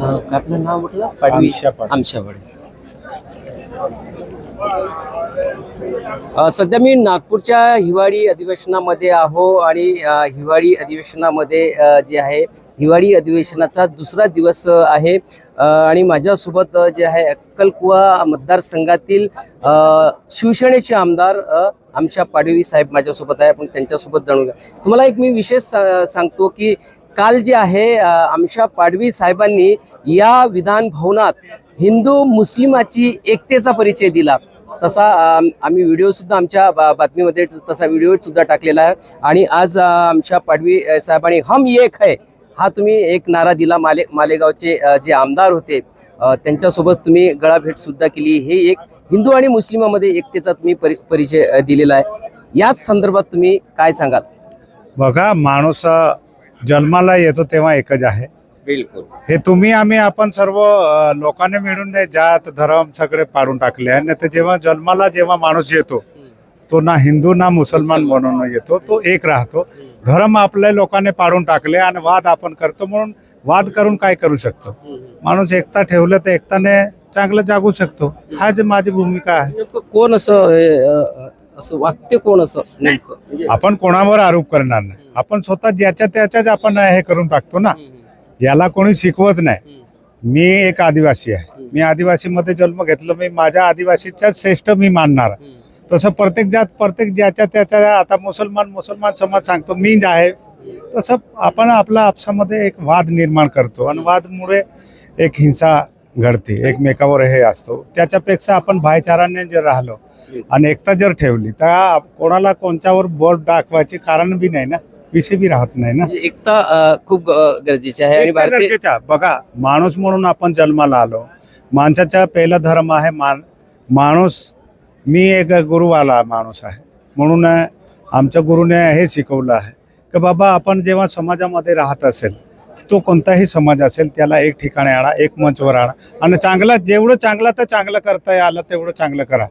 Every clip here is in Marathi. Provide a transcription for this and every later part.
आपलं नाव म्हटलं? पाडवी अं, सध्या मी नागपूरच्या हिवाळी अधिवेशनामध्ये आहो आणि हिवाळी अधिवेशनामध्ये जे आहे हिवाळी अधिवेशनाचा दुसरा दिवस आहे. आणि माझ्यासोबत जे आहे अक्कलकुवा मतदारसंघातील शिवसेनेचे आमदार आमशा पाडवी साहेब माझ्यासोबत आहे. आपण त्यांच्यासोबत जाणून घ्या. तुम्हाला एक मी विशेष सा- सांगतो की काल जे आहे आमच्या पाडवी साहेबांनी या विधान भवनात हिंदू मुस्लिमाची एकतेचा परिचय दिला. तसा आम्ही व्हिडिओसुद्धा आमच्या बा- बातमीमध्ये तसा व्हिडिओसुद्धा टाकलेला आहे. आणि आज आमच्या पाडवी साहेबांनी हम एक है हा तुम्ही एक नारा दिला. माले मालेगावचे जे आमदार होते त्यांच्यासोबत तुम्ही गळाभेटसुद्धा केली. हे एक हिंदू आणि मुस्लिमामध्ये एकतेचा तुम्ही परि परिचय दिलेला आहे. याच संदर्भात तुम्ही काय सांगाल? बघा माणूस जन्माला येतो तेव्हा एकच आहे. बिलकुल. हे तुम्ही आम्ही आपण सर्व लोकांनी मिळून जात धर्म सगळे पाडून टाकले आणि ते जेव्हा जन्माला जेव्हा माणूस येतो तो ना हिंदू ना मुसलमान म्हणून येतो तो एक राहतो. धर्म आपल्या लोकांनी पाडून टाकले आणि वाद आपण करतो म्हणून वाद करून काय करू शकतो? माणूस एकता ठेवलं तर एकताने चांगलं जागू शकतो. हा जे माझी भूमिका आहे. कोण असं असं वाक्य कोण असं नेमकं? म्हणजे आपण कोणावर आरोप करणार नाही. आपण स्वतः ज्याच्या त्याच्याच आपण हे करून टाकतो ना याला कोणी शिकवत नाही. मी एक आदिवासी आहे. मी आदिवासीमध्ये जन्म घेतलं मी माझ्या आदिवासीच्या श्रेष्ठ मी मानणार. तसं प्रत्येक जात प्रत्येक ज्याच्या त्याच्या आता मुसलमान मुसलमान समाज सांगतो मी जे आहे. तसं आपण आपला आपसामध्ये एक वाद निर्माण करतो. आणि वादमुळे एक हिंसा घडते एकमेकावर हे असतो. त्याच्यापेक्षा आपण भाईचाराने जर राहिलो आणि एकता जर ठेवली तर कोणाला कोणत्यावर बोट दाखवायचे कारण बी नाही ना? विषय बी राहत नाही ना? म्हणजे एकता खूप गरजेची आहे आणि एकता भारतीय गरजेचं. बघा माणूस म्हणून आपण जन्माला आलो. माणसाचा पहिला धर्म आहे मान माणूस मी एक गुरुवाला माणूस आहे. म्हणून आमच्या गुरुने हे शिकवलं आहे. की बाबा आपण जेव्हा समाजामध्ये राहत असेल तो कोणताही समाज असेल त्याला एक ठिकाणी आणा एक मंचवर आणा. आणि चांगला जेवढं चांगला तर चांगलं करता आलं तेवढं चांगलं करा.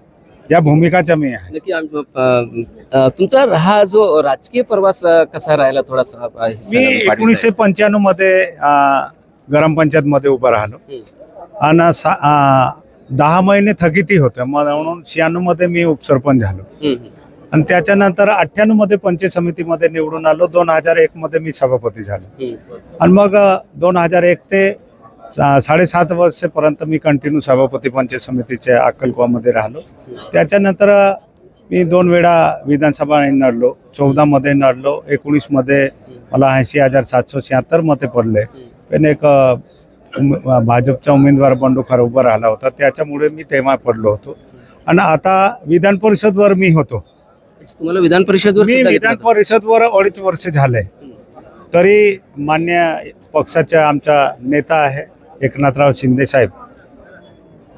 या भूमिकाच्या मी आहे. नक्की तुमचा हा जो राजकीय प्रवास कसा राहिला थोडासा मी एकोणीसशे. पंच्याण्णवमध्ये ग्राम पंचायत मध्ये उभं राहिलो. आणि दहा महिने थकिती होते. म्हणून शहाण्णवमध्ये मी उपसरपंच झालो. आणि त्याच्यानंतर अठ्ठ्याण्णवमध्ये पंचायत समितीमध्ये निवडून आलो. दोन हजार एक मध्ये मी सभापती झालो. आणि मग दोन हजार एक ते सा- साडेसात वर्षपर्यंत मी कंटिन्यू सभापती पंचायत समितीच्या अक्कलकोवामध्ये राहिलो. त्याच्यानंतर मी दोन वेळा विधानसभा लढलो. चौदामध्ये लढलो. एकोणीसमध्ये मला ऐंशी हजार सातशे शहात्तर मते पडले. पण एक भाजपचा उमेदवार बंडू उभा राहिला होता. त्याच्यामुळे मी तेव्हा पडलो होतो. आणि आता विधान परिषदवर मी होतो. तुम्हाला विधान परिषदवर मी सुद्धा विधान घेतलं परिषदवर अडीच वर्ष झाले तरी मान्य पक्षाचा आमचा नेता आहे एकनाथराव शिंदे साहेब.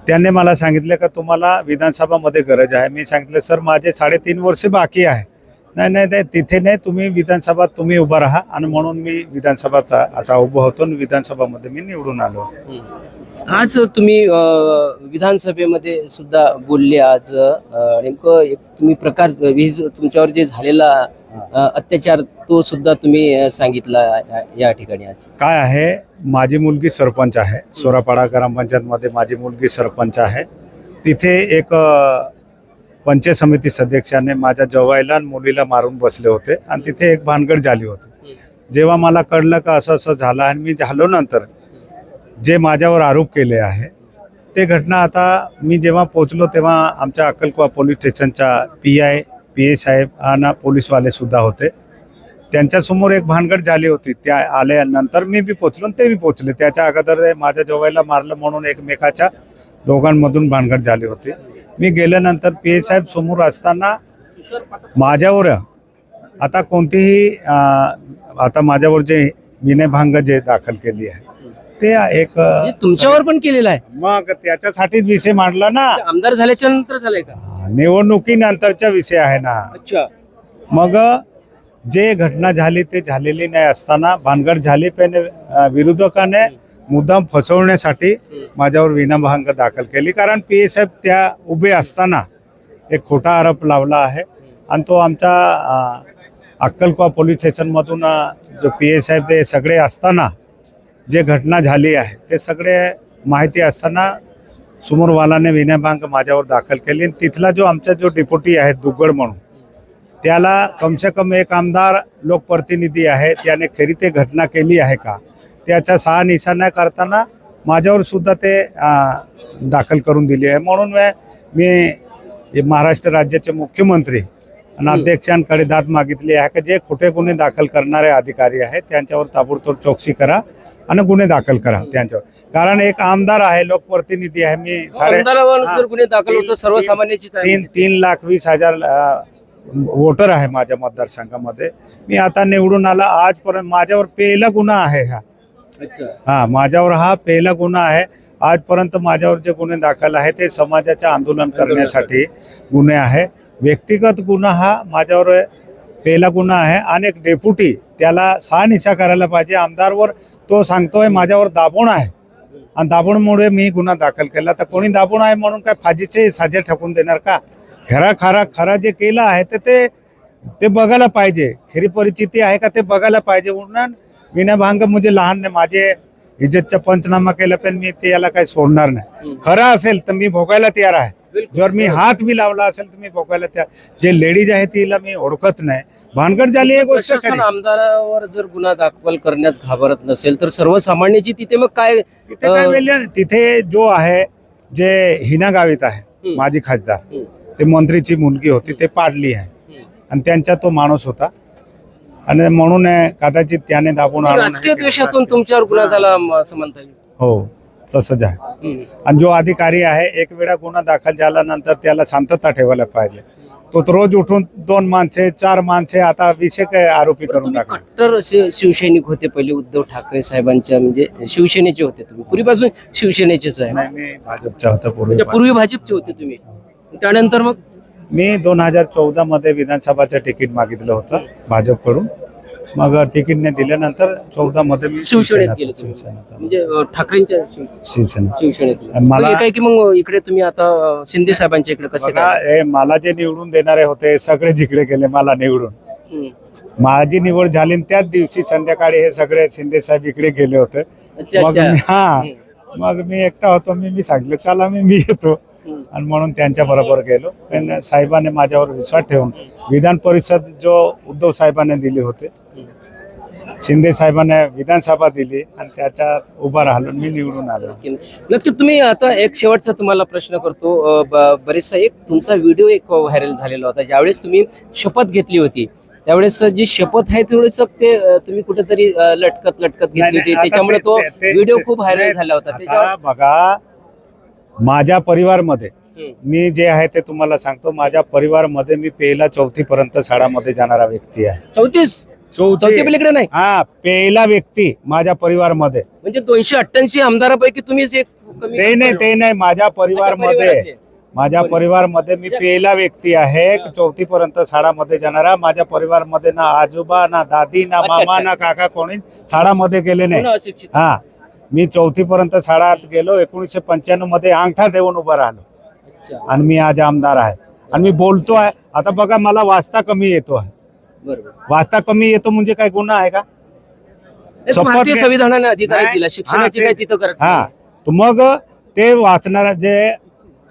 त्यांनी मला सांगितलं का तुम्हाला विधानसभामध्ये गरज आहे. मी सांगितलं सर माझे साडेतीन वर्ष बाकी आहे. नाही नाही नाही तिथे नाही. तुम्ही विधानसभात तुम्ही उभा राहा. आणि म्हणून मी विधानसभात आता उभं होतो आणि विधानसभामध्ये मी निवडून आलो. हम्म. आज तुम्ही विधानसभेमध्ये सुद्धा बोलले आज नेमकं एक तुम्ही प्रकार तुमच्यावर जे झालेला अत्याचार तो सुद्धा तुम्ही सांगितला या- ठिकाणी आज. काय आहे माझी मुलगी सरपंच आहे. सोरापाडा ग्रामपंचायतमध्ये माझी मुलगी सरपंच आहे. तिथे एक पंचायत समिती सदस्याने माझ्या जवाईला आणि मुलीला मारून बसले होते आणि तिथे एक भानगड झाली होती. जेव्हा मला कळलं का असं असं झालं आणि मी झालो नंतर जे माझ्यावर आरोप केले आहे ते घटना आता मी जेव्हा पोचलो तेव्हा आमच्या अक्कलकुवा पोलीस स्टेशनच्या पी आय पी ए साहेब आणि पोलीसवाले सुद्धा होते. त्यांच्यासमोर एक भानगड झाली होती त्या आल्यानंतर मी बी पोचलो आणि ते बी पोचले त्याच्या अगोदर माझ्या जोवायला मारलं म्हणून एकमेकाच्या दोघांमधून भानगड झाली होती. मी गेल्यानंतर पी ए साहेब समोर असताना माझ्यावर आता कोणतीही आता माझ्यावर जे विनयभांग जे दाखल केली आहे ते एक म्हणजे तुमच्यावर पण केलेला आहे? मग त्याच्यासाठीच विषय मांडला ना. आमदार झाल्याच्यानंतर झालंय का? निवडणुकीनंतरचा विषय आहे ना. अच्छा. मग जे घटना झाली ते झालेली नाही असताना भानगड झाली पण विरोधकाने मुद्दाम फसवण्यासाठी माझ्यावर विनाभंग दाखल केली. कारण पी एस एफ त्या उभे असताना एक खोटा आरोप लावला आहे. आणि तो आमच्या अक्कलकुवा पोलीस स्टेशनमधून जो पी एस एफ ते सगळे असताना जे घटना झाली आहे ते सगळे माहिती असताना समोरवालाने विनयभांग माझ्यावर दाखल केली. आणि तिथला जो आमचा जो डेप्युटी आहे दुग्गड म्हणून त्याला कमसे कम एक आमदार लोकप्रतिनिधी आहे त्याने खरी ते घटना केली आहे का? त्याचा सहा निशाणा करताना माझ्यावर सुद्धा ते दाखल करून दिली आहे. म्हणून मी मी महाराष्ट्र राज्याचे मुख्यमंत्री आणि अध्यक्षांकडे दाद मागितली आहे की जे खोटे गुन्हे दाखल करणारे अधिकारी आहेत त्यांच्यावर ताबडतोब चौकशी करा. आणि गुन्हे दाखल करा त्यांच्यावर. कारण एक आमदार आहे लोकप्रतिनिधी आहे मी साडे आमदारावर गुन्हे दाखल होतं सर्वसामान्याची तीन तीन लाख वीस हजार वोटर आहे माझ्या मतदारसंघामध्ये. मी आता निवडून आला आजपर्यंत माझ्यावर पहिला गुन्हा आहे हा. हा माझ्यावर हा पहिला गुन्हा आहे. आजपर्यंत माझ्यावर जे गुन्हे दाखल आहे ते समाजाचे आंदोलन करण्यासाठी गुन्हे आहे. व्यक्तिगत गुन्हा हा माझ्यावर पहिला गुन्हा आहे. आणि एक डेप्युटी त्याला शहानिशा करायला पाहिजे. आमदारवर तो सांगतोय माझ्यावर दाबून आहे. आणि दाबूनमुळे मी गुन्हा दाखल केला. तर कोणी दाबून आहे म्हणून काय फाजीचे साजे ठकून देणार का? खरा खरा खरा जे केलं आहे तर ते ते बघायला पाहिजे. खरी परिस्थिती आहे का ते बघायला पाहिजे. म्हणून विनभांग म्हणजे लहान नाही. माझे इज्जतचा पंचनामा केला पण मी ते याला काही सोडणार नाही. खरं असेल तर मी भोगायला तयार आहे. जर मी हात बी लावला असेल तर मी भोगायला तयार जे लेडीज आहे तिला मी ओळखत नाही भानगड झाली ही गोष्ट प्रशासन. आमदारावर जर गुन्हा दाखल करण्यास घाबरत नसेल तर सर्वसामान्याची तिथे मग काय तिथे काय अं, वेल्य- तिथे जो आहे जे हिना गावित आहे. माजी खासदार. ते मंत्रीची मुलगी होती ते पाडली आहे. आणि त्यांचा तो माणूस होता आणि म्हणून कदाचित त्याने दाबून आणून राजकीय द्वेषातून. तुमच्यावर गुन्हा झाला म- असं म्हणता येईल हो तसंच आहे. आणि जो अधिकारी आहे एक वेळा गुन्हा दाखल झाल्यानंतर त्याला शांतता ठेवायला पाहिजे. तो तर रोज उठून दोन माणसे चार माणसे आता विषय काय आरोपी करून टाकले कट्टर असे शिवसैनिक होते पहिले उद्धव ठाकरे साहेबांच्या म्हणजे शिवसेनेचे होते तुम्ही. पूर्वीपासून शिवसेनेचेच आहे. मी भाजपचा होता पूर्वी पूर्वी भाजपचे होते तुम्ही. त्यानंतर मग? मी दोन हजार चौदा मध्ये विधानसभाचं तिकीट मागितलं होतं भाजपकडून. मग तिकीटने दिल्यानंतर चौदा मध्ये मी शिवसेनेत शिवसेनेत- गेले तुम्ही. शिवसेनेत आलो. म्हणजे अं, ठाकरेंच्या शिव- शिवसेना शिवसेनेत आणि मला- मग काय की मग इकडे तुम्ही आता अं, शिंदे साहेबांच्या इकडे कसे बघा काय हे मला जे निवडून देणारे होते सगळे जिकडे गेले मला निवडून हम्म. माझी निवड झाली आणि त्याच दिवशी संध्याकाळी हे सगळे शिंदे साहेब इकडे गेले होते अच्छा मग अच्छा हा हम्म. मग मी एकटा होतो मी मी सांगितलं चला मी मी येतो हम्म. आणि म्हणून त्यांच्या बरोबर गेलो पण साहेबांनी माझ्यावर विश्वास ठेवून विधान परिषद जो उद्धव साहेबांनी दिले होते शिंदे साहेबांनी विधानसभा दिली आणि त्याच्यात उभा राहिलो मी निवडून आलो. नक्की. तुम्ही आता एक शेवटचा तुम्हाला प्रश्न करतो. बरेचसा एक तुमचा व्हिडिओ एक व्हायरल झालेला होता. ज्यावेळेस तुम्ही शपथ घेतली होती त्यावेळेस जी शपथ आहे थोडस ते तुम्ही कुठेतरी लटकत लटकत घेतली होती. त्याच्यामुळे ते- व्हिडिओ खूप व्हायरल झाला होता. बघा माझ्या परिवारमध्ये. मी जे आहे ते तुम्हाला सांगतो. माझ्या परिवारमध्ये मी पहिला चौथी पर्यंत शाळामध्ये जाणारा व्यक्ती आहे. चौतीस चौथी. पलीकडे नाही हा पहिला व्यक्ती माझ्या परिवारमध्ये म्हणजे दोनशे अठ्ठ्याऐंशी आमदारापैकी तुम्हीच एक कमी ते नाही ते नाही माझ्या परिवारमध्ये. माझ्या. परिवारमध्ये मी पहिला व्यक्ती आहे चौथी पर्यंत शाळामध्ये जाणारा माझ्या परिवारमध्ये ना आजोबा ना दादी ना मामा. ना काका कोणी शाळामध्ये गेले नाही. हा मी चौथी पर्यंत शाळात गेलो एकोणीसशे पंच्याण्णवमध्ये अंगठा देऊन उभा राहिलो. आणि मी आज आमदार आहे आणि मी बोलतो आहे आता बघा मला वाचता कमी येतो आहे वाचता कमी येतो म्हणजे काय गुन्हा आहे का? भारतीय संविधानाने अधिकार नाही. दिला शिक्षणाची हा, काय ते- तिथं करत हा. तर मग ते वाचणारा जे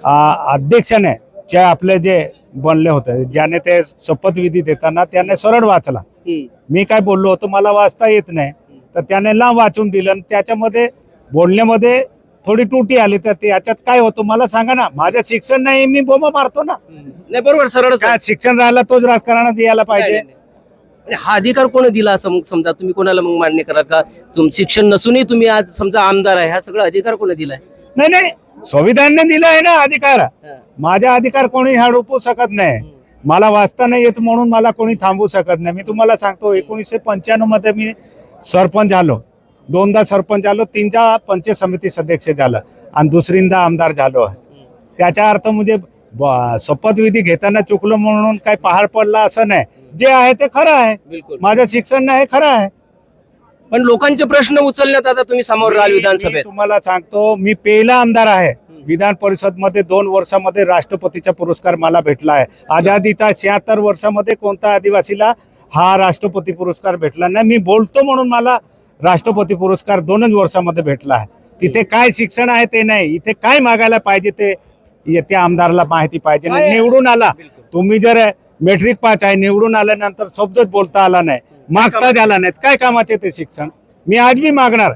आ, अध्यक्षाने जे आपले जे बनले होते ज्याने ते शपथविधी देताना त्याने सरळ वाचला. हम्म. मी काय बोललो होतो मला वाचता येत नाही. तर त्याने लांब वाचून दिलं आणि त्याच्यामध्ये बोलण्यामध्ये थोडी तुटी आली तर त्याच्यात काय होतं मला सांगा ना. माझं शिक्षण नाही मी बोमा मारतो ना. नाही बरोबर सरळच आहे. काय शिक्षण राहिला तोच राजकारणात यायला पाहिजे नाही, नाही. आणि हा अधिकार कोण दिला असं मग समजा तुम्ही कोणाला मग मान्य करा का? तुम शिक्षण नसूनही तुम्ही आज समजा आमदार आहे हा सगळा अधिकार कोणी दिलाय? नाही नाही संविधानाने दिला आहे ना अधिकार. माझा अधिकार कोणी हडपू शकत नाही. मला वाचता नाही येत म्हणून मला कोणी थांबवू शकत नाही. मी तुम्हाला सांगतो एकोणीसशे पंच्याण्णवमध्ये मी सरपंच झालो. दोनदा सरपंच झालो तीनदा पंचायत समिती सदस्य झालं आणि दुसरींदा आमदार झालो. आहे त्याचा अर्थ म्हणजे शपथविधी घेताना चुकलो म्हणून काही पहाड पडला असं नाही. जे आहे ते खरं आहे. माझं शिक्षण नाही हे खरं आहे. पण लोकांचे प्रश्न उचलण्यात आता तुम्ही समोर राहाल विधानसभेत. तुम्हाला सांगतो मी पहिला आमदार आहे. विधान परिषदमध्ये दोन वर्षामध्ये राष्ट्रपतीचा पुरस्कार मला भेटला आहे. आझादीचा शहात्तर वर्षामध्ये कोणत्या आदिवासीला हा राष्ट्रपती पुरस्कार भेटला नाही. मी बोलतो म्हणून मला राष्ट्रपती पुरस्कार दोनच वर्षामध्ये भेटला आहे. तिथे काय शिक्षण आहे ते नाही. इथे काय मागायला पाहिजे ते त्या आमदाराला माहिती पाहिजे. निवडून आला. तुम्ही जर मेट्रिक पास आहे निवडून आल्यानंतर शब्दच बोलता आला नाही. मागता झाला नाही काय कामाचे ते शिक्षण? मी आज बी मागणार.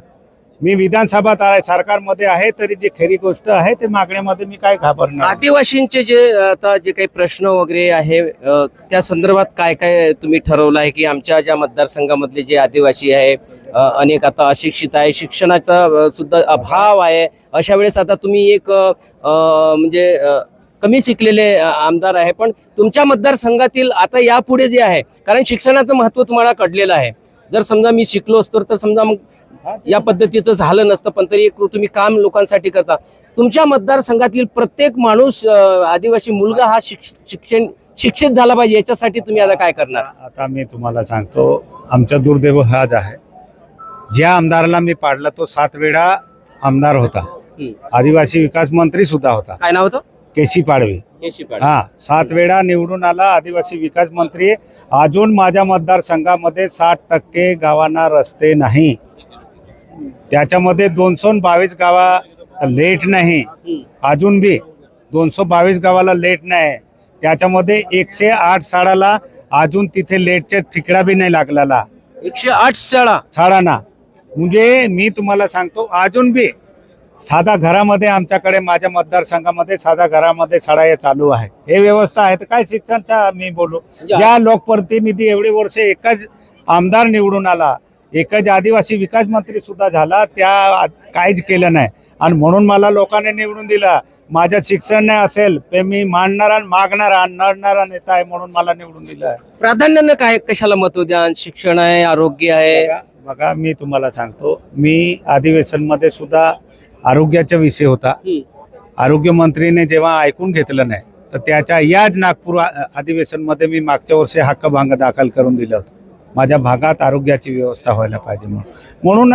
मी विधानसभा आहे सरकारमध्ये आहे तरी जी खरी गोष्ट आहे ते मागण्यामध्ये मी काय घाबरणार? आदिवासींचे जे आता जे काही प्रश्न वगैरे आहे त्या संदर्भात काय काय तुम्ही ठरवलं आहे की आमच्या ज्या मतदारसंघामधले जे आदिवासी आहे अनेक आता अशिक्षित आहे शिक्षणाचा सुद्धा अभाव आहे अशा वेळेस आता तुम्ही एक म्हणजे कमी शिकलेले आमदार आहे पण तुमच्या मतदारसंघातील आता यापुढे जे आहे कारण शिक्षणाचं महत्त्व तुम्हाला कळलेलं आहे. जर समजा मी शिकलो असतो तर समजा मग या पद्धतीचं झालं नसतं पण तरी एक तुम्ही काम लोकांसाठी करता. तुमच्या मतदारसंघातील प्रत्येक माणूस आदिवासी मुलगा हा शिक्ष- शिक्षण शिक्षित झाला पाहिजे याच्यासाठी तुम्ही आता काय करणार? आता मी तुम्हाला सांगतो आमचा दुर्दैव हाच आहे. ज्या आमदाराला मी पाडला तो सात वेळा आमदार होता. आदिवासी विकास मंत्री सुद्धा होता. काय नाव होतं? केसी पाडवे. हा सात वेळा निवडून आला आदिवासी विकास मंत्री. अजून माझ्या मतदारसंघामध्ये साठ टक्के गावांना रस्ते नाही. त्याच्यामध्ये दोनशे बावीस गावा लेट नाही. अजून बी दोनशे बावीस गावाला लेट नाही. त्याच्यामध्ये एकशे आठ शाळाला अजून तिथे लेटच्या ठिकडा बी नाही लागलेला. एकशे आठ शाळा? शाळांना. म्हणजे मी तुम्हाला सांगतो अजून बी साधा घरामध्ये आमच्याकडे माझ्या मतदारसंघामध्ये साधा घरामध्ये शाळा हे चालू आहे. हे व्यवस्था आहे तर काय शिक्षणचा मी बोलू. ज्या लोकप्रतिनिधी एवढे वर्ष एकच आमदार निवडून आला एकच आदिवासी विकास मंत्री सुद्धा झाला त्या काहीच केलं नाही. आणि म्हणून मला लोकांनी निवडून दिला. माझं शिक्षण नाही असेल ते मी मांडणारा मागणारा नडणारा नेता आहे म्हणून मला निवडून दिलं आहे प्राधान्यानं काय कशाला महत्त्व द्या शिक्षण आहे आरोग्य आहे? बघा मी तुम्हाला सांगतो मी अधिवेशनमध्ये सुद्धा आरोग्याचा विषय होता. आरोग्य मंत्रीने जेव्हा ऐकून घेतलं नाही तर त्याच्या याच नागपूर अधिवेशनमध्ये मी मागच्या वर्षी हक्कभंग दाखल करून दिलं होतं. माझ्या भागात आरोग्याची व्यवस्था व्हायला पाहिजे म्हणून. म्हणून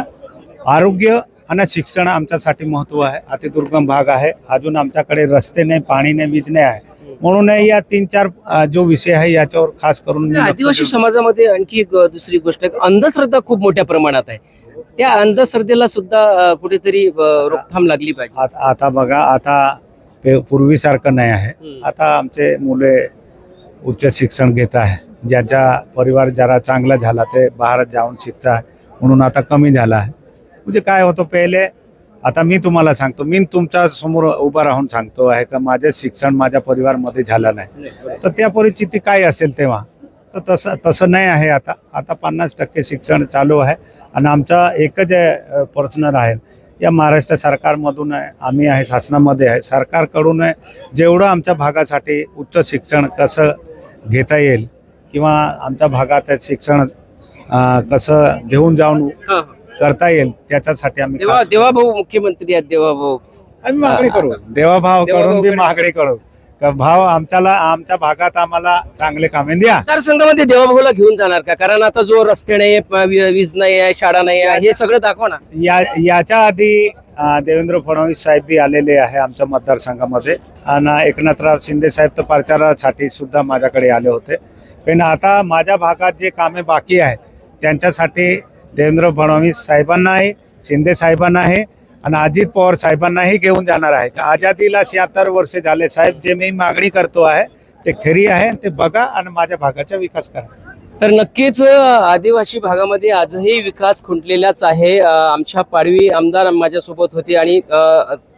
आरोग्य आणि शिक्षण आमच्यासाठी महत्त्व आहे. अतिदुर्गम भाग आहे. अजून आमच्याकडे रस्ते नाही पाणी नाही वीज नाही आहे. म्हणून या तीन चार जो विषय आहे याच्यावर खास करून आदिवासी समाजामध्ये आणखी एक दुसरी गोष्ट अंधश्रद्धा खूप मोठ्या प्रमाणात आहे. त्या अंधश्रद्धेला सुद्धा कुठेतरी रोकथाम लागली पाहिजे. आता आता बघा आता पूर्वीसारखं नाही आहे. आता आमचे मुले उच्च शिक्षण घेत आहे. ज्याचा परिवार जरा चांगला झाला ते बाहेर जाऊन शिकत आहे म्हणून आता कमी झाला आहे. म्हणजे काय होतं पहिले आता मी तुम्हाला सांगतो मी तुमच्यासमोर उभा राहून सांगतो आहे का माझे शिक्षण माझ्या परिवारमध्ये झालं नाही. तर त्या परिस्थिती काय असेल तेव्हा? तर तसं तसं नाही आहे आता. आता पन्नास टक्के शिक्षण चालू आहे आणि आमचा एकच पर्सनल प्रश्न राहील. या महाराष्ट्र सरकारमधून आहे आम्ही आहे शासनामध्ये आहे. सरकारकडून आहे, जेवढं आमच्या भागासाठी उच्च शिक्षण कसं घेता येईल किंवा आमच्या भागात शिक्षण कसं घेऊन जाऊन हा, हा. करता येईल त्याच्यासाठी आम्ही देवा खास- देवाभाऊ मुख्यमंत्री आहेत देवाभाऊ. आम्ही मागणी करू. देवाभाव करून बी मागणी करू. का भाव आमच्याला आमच्या भागात आम्हाला चांगले कामे द्या. मतदारसंघामध्ये देवाभाऊला घेऊन जाणार का? कारण आता जो रस्ते नाही प- वी- वीज नाही आहे शाळा नाही आहे हे सगळं दाखवा ना. या याच्या आधी अ, देवेंद्र फडणवीस साहेब बी आलेले आहे आमच्या मतदारसंघामध्ये. आणि एकनाथराव शिंदे साहेब तर प्रचारासाठी सुद्धा माझ्याकडे आले होते. पण आता माझ्या भागात जे कामे बाकी आहे त्यांच्यासाठी देवेंद्र फडणवीस आहे शिंदे साहेबांना आहे आणि अजित पवार साहेबांनाही घेऊन जाणार आहे. आझादीला शहात्तर वर्षे झाले. साहेब जे मी मागणी करतो आहे ते खरी आहे ते बघा आणि माझ्या भागाचा विकास करा. तर नक्कीच आदिवासी भागामध्ये आजही विकास खुंटलेलाच आहे. आमच्या पाडवी आमदार माझ्यासोबत होते आणि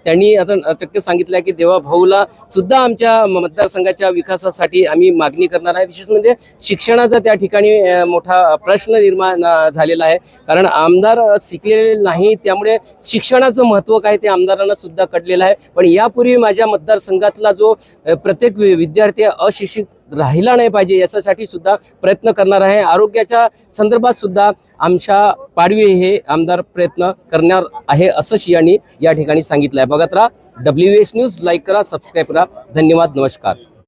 त्यांनी आता चक्क सांगितलं की देवा भाऊला सुद्धा आमच्या मतदारसंघाच्या विकासासाठी आम्ही मागणी करणार आहे. विशेष म्हणजे शिक्षणाचा त्या ठिकाणी मोठा प्रश्न निर्माण झालेला आहे. कारण आमदार शिकलेले नाही त्यामुळे शिक्षणाचं महत्त्व काय ते आमदारांना सुद्धा कळलेलं आहे. पण यापूर्वी माझ्या मतदारसंघातला जो प्रत्येक वि- विद्यार्थी अशिक्षित राहिला नाही पाहिजे याच्यासाठी सुद्धा प्रयत्न करणार आहे. आरोग्याच्या संदर्भात सुद्धा आमच्या पाडवी हे आमदार प्रयत्न करणार आहे असं शियांनी या ठिकाणी सांगितलं आहे बघत राहा डब्ल्यू एस न्यूज लाईक करा सबस्क्राईब करा. धन्यवाद नमस्कार.